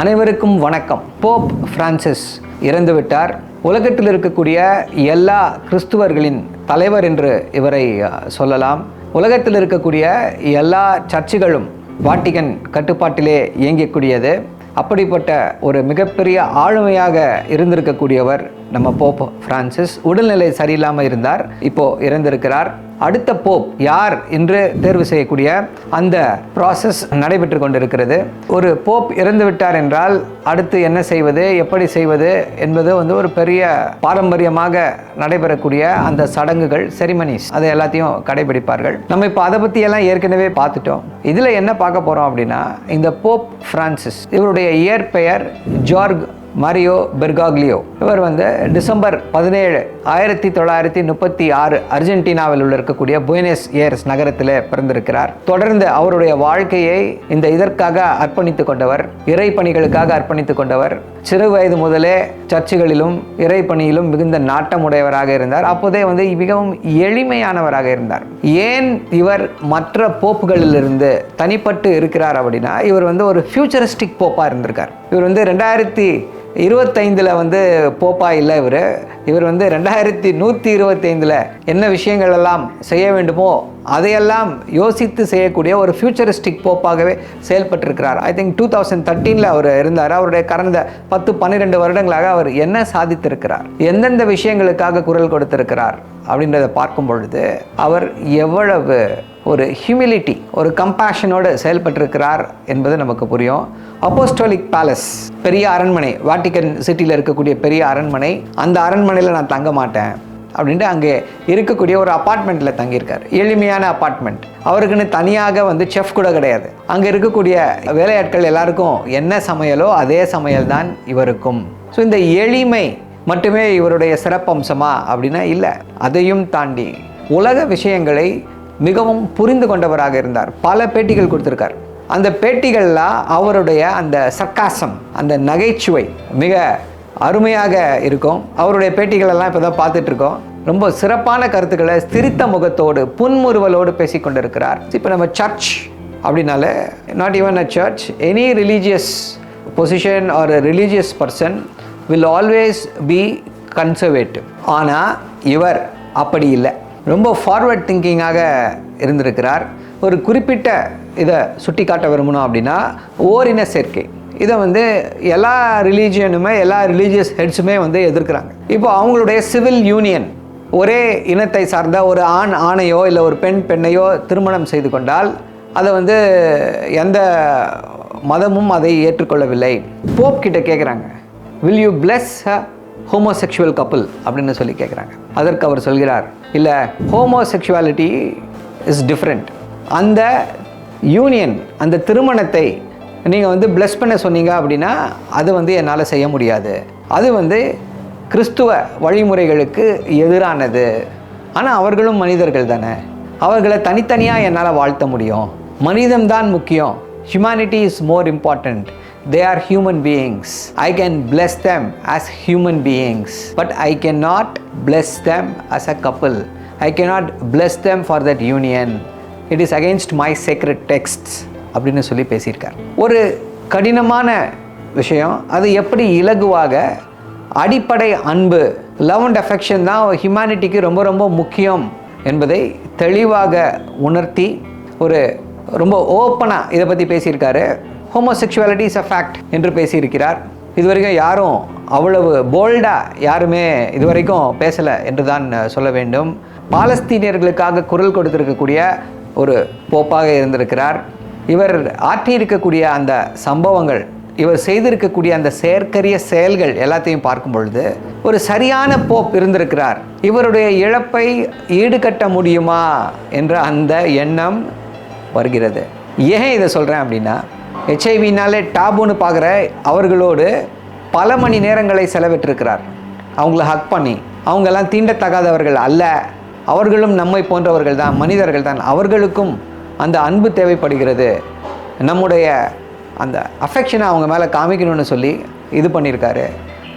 அனைவருக்கும் வணக்கம். Pope Francis இறந்துவிட்டார். உலகத்தில் இருக்கக்கூடிய எல்லா கிறிஸ்துவர்களின் தலைவர் என்று இவரை சொல்லலாம். உலகத்தில் இருக்கக்கூடிய எல்லா சர்ச்சுகளும் வாட்டிகன் கட்டுப்பாட்டிலே இயங்கக்கூடியது அப்படிப்பட்ட ஒரு மிகப்பெரிய ஆளுமையாக இருந்திருக்கக்கூடியவர் நம்ம போப் பிரான்சிஸ் உடல்நிலை சரியில்லாமல் இருந்தார் இப்போ இறந்திருக்கிறார். அடுத்த போப் யார் என்று தேர்வு செய்யக்கூடிய அந்த ப்ராசஸ் நடைபெற்று கொண்டிருக்கிறது. ஒரு போப் இறந்து விட்டார் என்றால் அடுத்து என்ன செய்வது எப்படி செய்வது என்பது வந்து ஒரு பெரிய பாரம்பரியமாக நடைபெறக்கூடிய அந்த சடங்குகள் செரிமனிஸ் அதை எல்லாத்தையும் கடைபிடிப்பார்கள். நம்ம இப்போ அதை பற்றி எல்லாம் ஏற்கனவே பார்த்துட்டோம். இதில் என்ன பார்க்க போகிறோம் அப்படின்னா இந்த போப் பிரான்சிஸ் இவருடைய இயற்பெயர் ஜார்க் மரியோ பெர்காக்லியோ. இவர் வந்து டிசம்பர் பதினேழு ஆயிரத்தி தொள்ளாயிரத்தி முப்பத்தி ஆறு அர்ஜென்டினாவில் உள்ள இருக்கக்கூடிய புயனஸ் ஏர்ஸ் நகரத்தில் பிறந்திருக்கிறார். தொடர்ந்து அவருடைய வாழ்க்கையை இந்த இதற்காக அர்ப்பணித்துக் கொண்டவர் இறை பணிகளுக்காக அர்ப்பணித்துக் கொண்டவர் சிறு வயது முதலே சர்ச்சுகளிலும் இறை பணியிலும் மிகுந்த நாட்டமுடையவராக இருந்தார். அப்போதே வந்து மிகவும் எளிமையானவராக இருந்தார். ஏன் இவர் மற்ற போப்புகளிலிருந்து தனிப்பட்டு இருக்கிறார் அப்படின்னா இவர் வந்து ஒரு ஃபியூச்சரிஸ்டிக் போப்பாக இருந்திருக்கார். இவர் வந்து ரெண்டாயிரத்தி இருபத்தைந்தில் வந்து போப்பா இல்லை இவர். இவர் வந்து ரெண்டாயிரத்தி நூற்றி இருபத்தைந்தில் என்ன விஷயங்கள் எல்லாம் செய்ய வேண்டுமோ அதையெல்லாம் யோசித்து செய்யக்கூடிய ஒரு ஃபியூச்சரிஸ்டிக் போப்பாகவே செயல்பட்டிருக்கிறார். ஐ திங்க் டூ தௌசண்ட் தேர்ட்டீனில் அவர் இருந்தார். அவருடைய கடந்த பத்து பன்னிரெண்டு வருடங்களாக அவர் என்ன சாதித்திருக்கிறார்? எந்தெந்த விஷயங்களுக்காக குரல் கொடுத்திருக்கிறார்? அப்படின்றத பார்க்கும் பொழுது அவர் எவ்வளவு ஒரு ஹியூமிலிட்டி ஒரு கம்பேஷனோடு செயல்பட்டிருக்கிறார் என்பது நமக்கு புரியும். அப்போஸ்டோலிக் பேலஸ் பெரிய அரண்மனை வாட்டிக்கன் சிட்டியில் இருக்கக்கூடிய பெரிய அரண்மனை அந்த அரண்மனையில் நான் தங்க மாட்டேன் அப்படின்ட்டு அங்கே இருக்கக்கூடிய ஒரு அப்பார்ட்மெண்ட்டில் தங்கியிருக்கார். எளிமையான அப்பார்ட்மெண்ட் அவருக்குன்னு தனியாக வந்து செஃப் கூட கிடையாது. அங்கே இருக்கக்கூடிய வேலையாட்கள் எல்லாருக்கும் என்ன சமையலோ அதே சமையல் தான் இவருக்கும். ஸோ இந்த எளிமை மட்டுமே இவருடைய சிறப்பம்சமா அப்படின்னா இல்லை. அதையும் தாண்டி உலக விஷயங்களை மிகவும் புரிந்து கொண்டவராக இருந்தார். பல பேட்டிகள் கொடுத்துருக்கார். அந்த பேட்டிகள்லாம் அவருடைய அந்த சர்க்காசம் அந்த நகைச்சுவை மிக அருமையாக இருக்கும். அவருடைய பேட்டிகளெல்லாம் இப்போ தான் பார்த்துட்ருக்கோம். ரொம்ப சிறப்பான கருத்துக்களை சிரித்த முகத்தோடு புன்முறுவலோடு பேசி கொண்டிருக்கிறார் இப்போ நம்ம சர்ச் அப்படின்னாலே not even a church any religious position or religious person will always be conservative ஆனால் இவர் அப்படி இல்லை. ரொம்ப ஃபார்வர்ட் திங்கிங்காக இருந்திருக்கிறார். ஒரு குறிப்பிட்ட இதை சுட்டி காட்ட விரும்பணும் அப்படின்னா ஓரின சேர்க்கை. இதை வந்து எல்லா ரிலீஜியனுமே எல்லா ரிலீஜியஸ் ஹெட்ஸுமே வந்து எதிர்க்கிறாங்க. இப்போ அவங்களுடைய சிவில் யூனியன் ஒரே இனத்தை சார்ந்த ஒரு ஆண் ஆணையோ இல்லை ஒரு பெண் பெண்ணையோ திருமணம் செய்து கொண்டால் அதை வந்து எந்த மதமும் அதை ஏற்றுக்கொள்ளவில்லை. போப் கிட்ட கேட்குறாங்க will you bless homosexual couple அப்படின்னு சொல்லி கேட்குறாங்க அதற்கு அவர் சொல்கிறார் இல்லை ஹோமோசெக்சுவாலிட்டி இஸ் டிஃப்ரெண்ட் அந்த யூனியன் அந்த திருமணத்தை நீங்கள் வந்து பிளஸ் பண்ண சொன்னீங்க அப்படின்னா அது வந்து என்னால் செய்ய முடியாது. அது வந்து கிறிஸ்துவ வழிமுறைகளுக்கு எதிரானது. ஆனால் அவர்களும் மனிதர்கள் தானே. அவர்களை தனித்தனியாக என்னால் வாழ்த்த முடியும். மனிதம்தான் முக்கியம். Humanity is more important they are human beings I can I can as human as but I but not cannot bless as a a I can not bless them for that union it is against my secret text அப்படின்னு சொல்லி பேசியிருக்கார் ஒரு கடினமான விஷயம் அது எப்படி இலகுவாக அடிப்படை அன்பு லவ் அண்ட் அஃபெக்ஷன் தான் ஹியூமனிட்டிக்கு ரொம்ப ரொம்ப முக்கியம் என்பதை தெளிவாக உணர்த்தி ஒரு ரொம்ப ஓப்பனாக இதை பற்றி பேசியிருக்காரு ஹோமோசெக்சுவாலிட்டி இஸ் அ ஃபேக்ட் என்று பேசியிருக்கிறார். இதுவரைக்கும் யாரும் அவ்வளவு போல்டாக யாருமே இதுவரைக்கும் பேசலை என்று தான் சொல்ல வேண்டும். பாலஸ்தீனியர்களுக்காக குரல் கொடுத்திருக்கக்கூடிய ஒரு போப்பாக இருந்திருக்கிறார். இவர் ஆற்றியிருக்கக்கூடிய அந்த சம்பவங்கள் இவர் செய்திருக்கக்கூடிய அந்த செயற்கரிய செயல்கள் எல்லாத்தையும் பார்க்கும் பொழுது ஒரு சரியான போப் இருந்திருக்கிறார். இவருடைய இழப்பை ஈடுகட்ட முடியுமா என்ற அந்த எண்ணம் வருகிறது. ஏன் இதை சொல்கிறேன் அப்படின்னா ஹெச்ஐவினாலே டாபுன்னு பார்க்குற அவர்களோடு பல மணி நேரங்களை செலவிட்டிருக்கிறார். அவங்கள ஹக் பண்ணி அவங்கெல்லாம் தீண்டத்தகாதவர்கள் அல்ல. அவர்களும் நம்மை போன்றவர்கள் தான் மனிதர்கள் தான். அவர்களுக்கும் அந்த அன்பு தேவைப்படுகிறது. நம்முடைய அந்த அஃபெக்ஷனை அவங்க மேலே காமிக்கணும்னு சொல்லி இது பண்ணியிருக்காரு.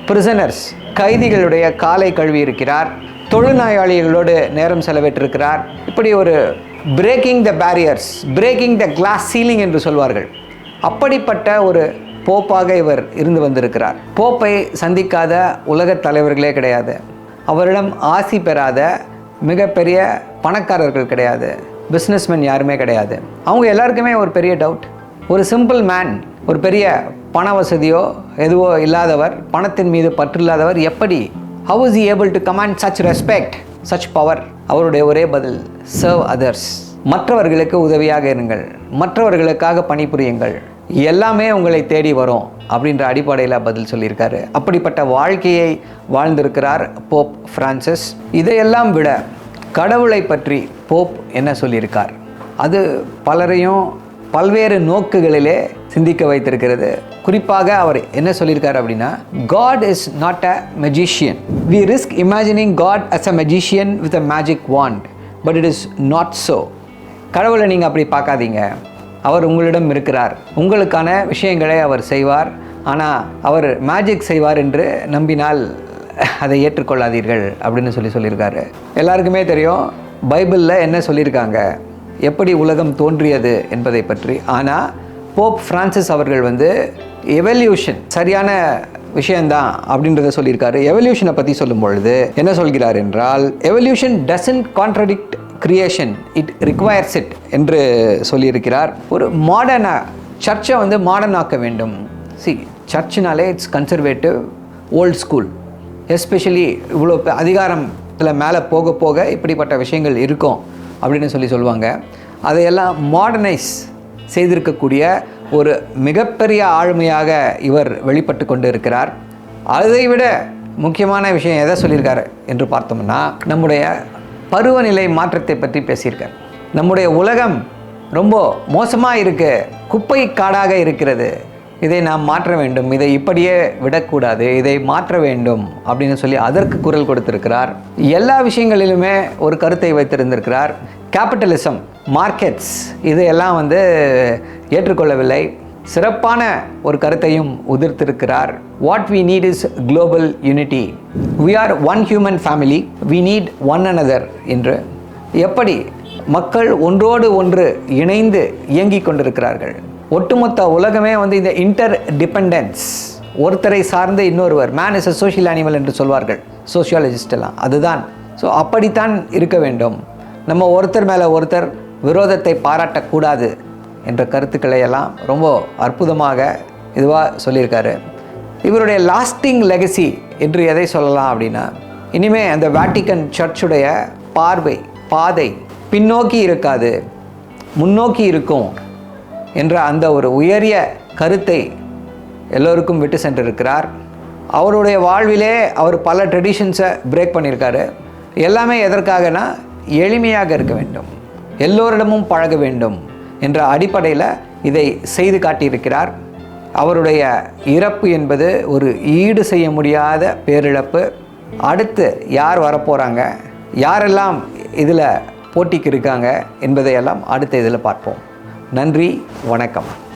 பிரிசனர்ஸ் கைதிகளுடைய காலை கழுவி இருக்கிறார். தொழுநோயாளிகளோடு நேரம் செலவிட்டிருக்கிறார். இப்படி ஒரு breaking the barriers breaking the glass ceiling என்று சொல்வார்கள். அப்படிப்பட்ட ஒரு போப்பாக இவர் இருந்து வந்திருக்கிறார். போப்பை சந்திக்காத உலகத் தலைவர்களே கிடையாது. அவரிடம் ஆசி பெறாத மிகப்பெரிய பணக்காரர்கள் கிடையாது. பிஸ்னஸ்மேன் யாருமே கிடையாது. அவங்க எல்லாருக்குமே ஒரு பெரிய டவுட் ஒரு சிம்பிள் மேன் ஒரு பெரிய பண வசதியோ எதுவோ இல்லாதவர் பணத்தின் மீது பற்றில்லாதவர் எப்படி? How is able to command such respect such power அவருடைய ஒரே பதில் சர்வ் அதர்ஸ் மற்றவர்களுக்கு உதவியாக இருங்கள். மற்றவர்களுக்காக பணிபுரியுங்கள். எல்லாமே உங்களை தேடி வரும் அப்படின்ற அடிப்படையில் பதில் சொல்லியிருக்காரு. அப்படிப்பட்ட வாழ்க்கையை வாழ்ந்திருக்கிறார் போப் பிரான்சிஸ் இதையெல்லாம் விட கடவுளை பற்றி போப் என்ன சொல்லியிருக்கார்? அது பலரையும் பல்வேறு நோக்குகளிலே சிந்திக்க வைத்திருக்கிறது. குறிப்பாக அவர் என்ன சொல்லியிருக்கார் அப்படின்னா God is not a magician we risk imagining God as a magician with a magic wand but it is not so கடவுளை நீங்கள் அப்படி பார்க்காதீங்க. அவர் உங்களிடம் இருக்கிறார். உங்களுக்கான விஷயங்களை அவர் செய்வார். ஆனால் அவர் மேஜிக் செய்வார் என்று நம்பினால் அதை ஏற்றுக்கொள்ளாதீர்கள் அப்படின்னு சொல்லி சொல்லியிருக்காரு. எல்லாருக்குமே தெரியும் பைபிளில் என்ன சொல்லியிருக்காங்க? எப்படி உலகம் தோன்றியது என்பதை பற்றி. ஆனால் போப் ஃப்ரான்சிஸ் அவர்கள் வந்து எவல்யூஷன் சரியான விஷயந்தான் அப்படின்றத சொல்லியிருக்காரு. எவல்யூஷனை பற்றி சொல்லும் பொழுது என்ன சொல்கிறார் என்றால் evolution doesn't contradict creation it requires it என்று சொல்லியிருக்கிறார். ஒரு மாடர்னாக சர்ச்சை வந்து மாடர்னாக்க வேண்டும். சி சர்ச்சுனாலே it's conservative old school especially இவ்வளோ பெ- அதிகாரத்தில் மேலே போக போக இப்படிப்பட்ட விஷயங்கள் இருக்கும் அப்படின்னு சொல்லி சொல்லுவாங்க. அதையெல்லாம் மாடர்னைஸ் செய்திருக்கக்கூடிய ஒரு மிகப்பெரிய ஆளுமையாக இவர் வெளிப்பட்டு கொண்டு இருக்கிறார் அதை விட முக்கியமான விஷயம் எதை சொல்லியிருக்காரு என்று பார்த்தோம்னா நம்முடைய பருவநிலை மாற்றத்தை பற்றி பேசியிருக்கார். நம்முடைய உலகம் ரொம்ப மோசமாக இருக்கு குப்பை காடாக இருக்கிறது. இதை நாம் மாற்ற வேண்டும் இதை இப்படியே விடக்கூடாது இதை மாற்ற வேண்டும் அப்படின்னு சொல்லி அதற்கு குரல் கொடுத்திருக்கிறார். எல்லா விஷயங்களிலுமே ஒரு கருத்தை வைத்திருந்திருக்கிறார். கேபிட்டலிசம் மார்க்கெட்ஸ் இதையெல்லாம் வந்து ஏற்றுக்கொள்ளவில்லை. சிறப்பான ஒரு கருத்தையும் உதிர்த்திருக்கிறார். What we need is global unity we are one human family we need one another என்று. எப்படி மக்கள் ஒன்றோடு ஒன்று இணைந்து இயங்கிக் கொண்டிருக்கிறார்கள்? ஒட்டுமொத்த உலகமே வந்து இந்த இன்டர் டிபெண்டன்ஸ் ஒருத்தரை சார்ந்து இன்னொருவர். Man is a social animal என்று சொல்வார்கள். சோஷியாலஜிஸ்ட் எல்லாம். அதுதான். ஸோ அப்படித்தான் இருக்க வேண்டும். நம்ம ஒருத்தர் மேலே ஒருத்தர் விரோதத்தை பாராட்டக்கூடாது. என்ற கருத்துக்களை எல்லாம் ரொம்ப அற்புதமாக இதுவாக சொல்லியிருக்காரு. இவருடைய லாஸ்டிங் லெகசி என்று எதை சொல்லலாம் அப்படின்னா இனிமே அந்த வேட்டிக்கன் சர்ச்சுடைய பார்வை பாதை பின்னோக்கி இருக்காது முன்னோக்கி இருக்கும் என்ற அந்த ஒரு உயரிய கருத்தை எல்லோருக்கும் விட்டு சென்றிருக்கிறார். அவருடைய வாழ்விலே அவர் பல ட்ரெடிஷன்ஸை பிரேக் பண்ணியிருக்காரு. எல்லாமே எதற்காகனா எளிமையாக இருக்க வேண்டும். எல்லோரிடமும் பழக வேண்டும். என்ற அடிப்படையில் இதை செய்து காட்டியிருக்கிறார். அவருடைய இறப்பு என்பது ஒரு ஈடு செய்ய முடியாத பேரிழப்பு. அடுத்து யார் வரப்போகிறாங்க யாரெல்லாம் இதில் போட்டிக்கு இருக்காங்க என்பதையெல்லாம் அடுத்த இதில் பார்ப்போம். நன்றி வணக்கம்.